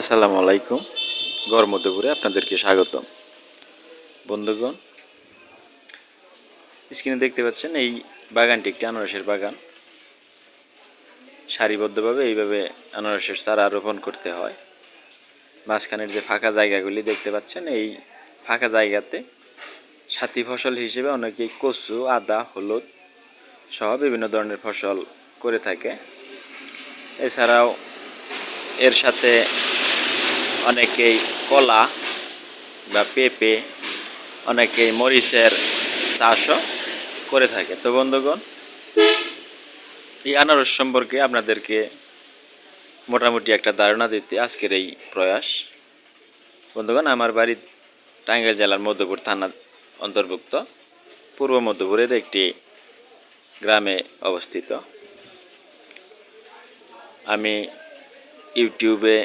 আসসালামু আলাইকুম। গড় মধ্যপুরে আপনাদেরকে স্বাগতম। বন্ধুগণ, স্ক্রিনে দেখতে পাচ্ছেন এই বাগানটি একটি আনারসের বাগান। সারিবদ্ধভাবে এইভাবে আনারসের চারা রোপণ করতে হয়। মাঝখানের যে ফাঁকা জায়গাগুলি দেখতে পাচ্ছেন, এই ফাঁকা জায়গাতে সাথী ফসল হিসেবে অনেকেই কচু, আদা, হলুদ সহ বিভিন্ন ধরনের ফসল করে থাকে। এছাড়াও এর সাথে অনেকেই কলা বা পেঁপে, অনেকেই মরিচের চাষও করে থাকে। তো বন্ধুগণ, এই আনারস সম্পর্কে আপনাদেরকে মোটামুটি একটা ধারণা দিতে আজকের এই প্রয়াস। বন্ধুগণ, আমার বাড়ি টাঙ্গাইল জেলার মধ্যপুর থানার অন্তর্ভুক্ত। পূর্ব মধ্যপুরের একটি গ্রামে অবস্থিত। আমি ইউটিউবে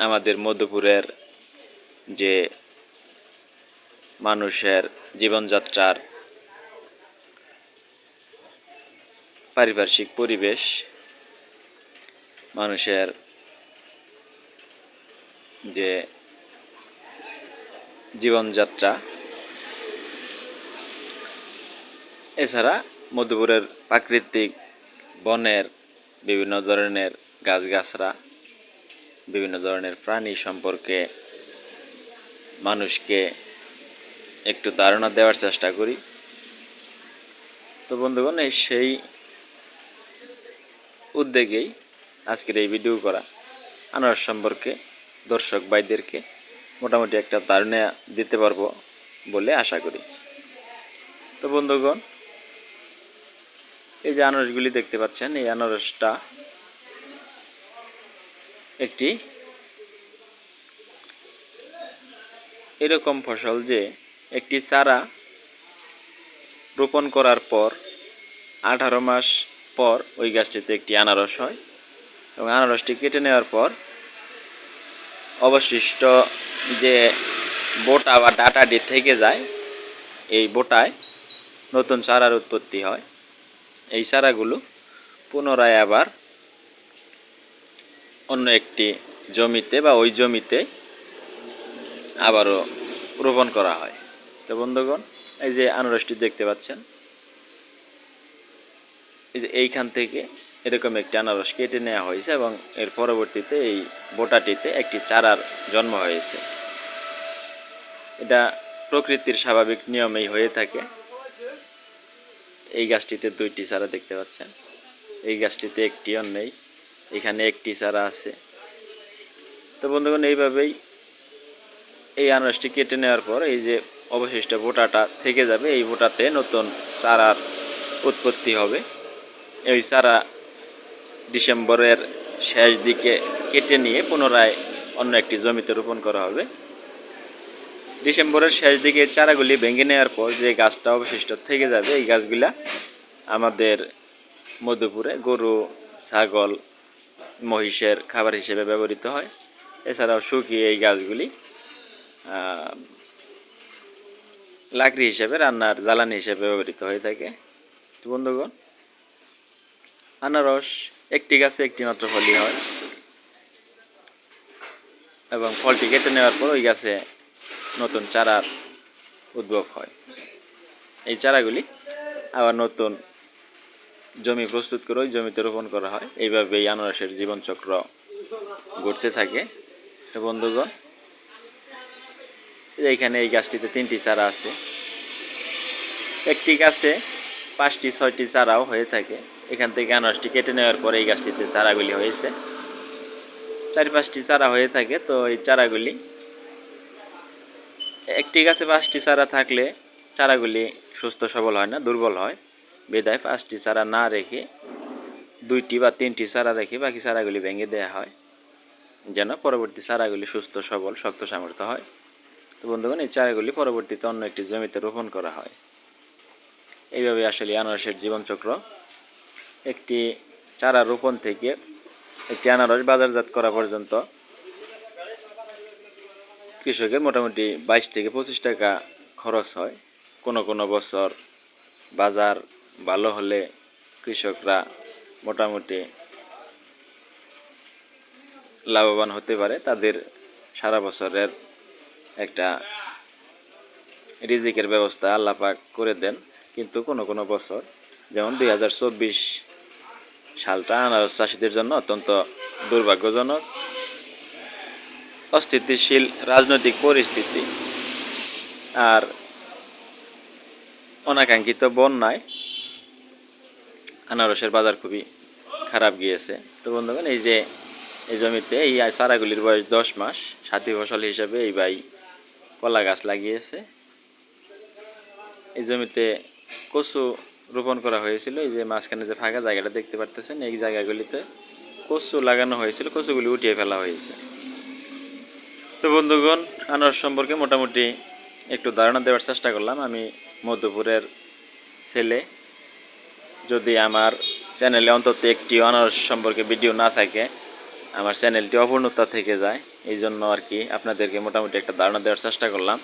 আমাদের মধ্যপুরের যে মানুষের জীবনযাত্রার পারিপার্শ্বিক পরিবেশ, মানুষের যে জীবনযাত্রা, এছাড়া মধ্যপুরের প্রাকৃতিক বনের বিভিন্ন ধরনের গাছগাছরা বিভিন্ন ধরনের প্রাণী সম্পর্কে মানুষকে একটু ধারণা দেওয়ার চেষ্টা করি। তো বন্ধুগণ, এই সেই উদ্যোগেই আজকের এই ভিডিও করা। আনারস সম্পর্কে দর্শক ভাইদেরকে মোটামুটি একটা ধারণা দিতে পারব বলে আশা করি। তো বন্ধুগণ, এই যে আনারসগুলি দেখতে পাচ্ছেন, এই আনারসটা একটি এরকম ফসল যে একটি চারা রোপণ করার পর, আঠারো মাস পর ওই গাছটিতে একটি আনারস হয় এবং আনারসটি কেটে নেওয়ার পর অবশিষ্ট যে বোটা বা ডাটাটি থেকে যায়, এই বোটায় নতুন চারার উৎপত্তি হয়। এই চারাগুলো পুনরায় আবার অন্য একটি জমিতে বা ওই জমিতে আবারও রোপণ করা হয়। তো বন্ধুগণ, এই যে আনারসটি দেখতে পাচ্ছেন, এই যে এইখান থেকে এরকম একটি আনারস কেটে নেওয়া হয়েছে এবং এর পরবর্তীতে এই বোটাটিতে একটি চারার জন্ম হয়েছে। এটা প্রকৃতির স্বাভাবিক নিয়মেই হয়ে থাকে। এই গাছটিতে দুইটি চারা দেখতে পাচ্ছেন। এই গাছটিতে একটিও নেই এখানে একটি চারা আছে। তো বন্ধুগণ, এইভাবেই এই আনারসটি কেটে নেওয়ার পর এই যে অবশিষ্ট বোটাটা থেকে যাবে, এই বোটাতে নতুন চারার উৎপত্তি হবে। এই চারা ডিসেম্বরের শেষ দিকে কেটে নিয়ে পুনরায় অন্য একটি জমিতে রোপণ করা হবে। ডিসেম্বরের শেষ দিকে চারাগুলি ভেঙে নেওয়ার পর যে গাছটা অবশিষ্ট থেকে যাবে, এই গাছগুলা আমাদের মধুপুরে গরু, ছাগল মহিষের খাবার হিসেবে ব্যবহৃত হয়। এছাড়াও শুকিয়ে এই গাছগুলি লাকড়ি হিসেবে, রান্নার জ্বালানি হিসেবে ব্যবহৃত হয়ে থাকে। বন্ধুগণ, আনারস একটি গাছে একটি মাত্র ফলই হয় এবং ফলটি কেটে নেওয়ার পর ওই গাছে নতুন চারার উদ্ভব হয়। এই চারাগুলি আবার নতুন জমি প্রস্তুত করে ওই জমিতে রোপণ করা হয়। এইভাবে এই আনারসের জীবনচক্র ঘটতে থাকে। বন্ধুগণ, এইখানে এই গাছটিতে তিনটি চারা আছে। একটি গাছে পাঁচটি, ছয়টি চারাও হয়ে থাকে। এখান থেকে আনারসটি কেটে নেওয়ার পরে এই গাছটিতে চারাগুলি হয়েছে। চার পাঁচটি চারা হয়ে থাকে, তো এই চারাগুলি, একটি গাছে পাঁচটি চারা থাকলে চারাগুলি সুস্থ সবল হয় না, দুর্বল হয়। বেদায় পাঁচটি চারা না রেখে দুইটি বা তিনটি চারা রেখে বাকি চারাগুলি ভেঙে দেওয়া হয়, যেন পরবর্তী চারাগুলি সুস্থ, সবল, শক্ত সামর্থ্য হয়। তো বন্ধুগণ, এই চারাগুলি পরবর্তীতে অন্য একটি জমিতে রোপণ করা হয়। এইভাবে আসলে আনারসের জীবনচক্র। একটি চারা রোপণ থেকে একটি আনারস বাজারজাত করা পর্যন্ত কৃষকের মোটামুটি বাইশ থেকে পঁচিশ টাকা খরচ হয়। কোনো কোনো বছর বাজার ভালো হলে কৃষকরা মোটামুটি লাভবান হতে পারে। তাদের সারা বছরের একটা রিজিকের ব্যবস্থা আল্লাহ পাক করে দেন। কিন্তু কোনো কোনো বছর, যেমন দুই হাজার চব্বিশ সালটা আনারস চাষিদের জন্য অত্যন্ত দুর্ভাগ্যজনক। অস্থিতিশীল রাজনৈতিক পরিস্থিতি। আর অনাকাঙ্ক্ষিত বন্যায় আনারসের বাজার খুবই খারাপ গিয়েছে। তো বন্ধুগণ, এই যে এই জমিতে এই চারাগুলির বয়স দশ মাস, সাথী ফসল হিসাবে এই ভাই কলা গাছ লাগিয়েছে। এই জমিতে কচু রোপণ করা হয়েছিল। এই যে মাঝখানে যে ফাঁকা জায়গাটা দেখতে পারতেছেন, এই জায়গাগুলিতে কচু লাগানো হয়েছিল, কচুগুলি উঠিয়ে ফেলা হয়েছে। তো বন্ধুগণ, আনারস সম্পর্কে মোটামুটি একটু ধারণা দেওয়ার চেষ্টা করলাম। আমি মধ্যপুরের ছেলে যদি আমার চ্যানেলে অন্তত একটি আনারস সম্পর্কে ভিডিও না থাকে, আমার চ্যানেলটি অপূর্ণতা থেকে যায়। এই জন্য আর কি আপনাদেরকে মোটামুটি একটা ধারণা দেওয়ার চেষ্টা করলাম।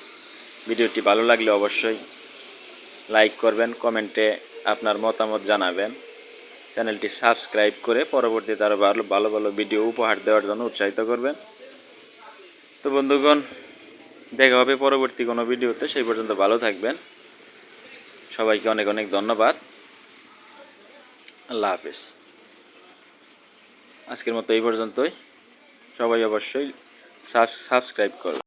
ভিডিওটি ভালো লাগলে অবশ্যই লাইক করবেন কমেন্টে আপনার মতামত জানাবেন। চ্যানেলটি সাবস্ক্রাইব করে পরবর্তীতে আরও ভালো ভালো ভালো ভিডিও উপহার দেওয়ার জন্য উৎসাহিত করবেন। তো বন্ধুগণ, দেখা হবে পরবর্তী কোনো ভিডিওতে সেই পর্যন্ত ভালো থাকবেন। সবাইকে অনেক অনেক ধন্যবাদ। আল্লাহ হাফেজ। আজকের মতো এই পর্যন্তই। সবাই অবশ্যই সাবস্ক্রাইব করবে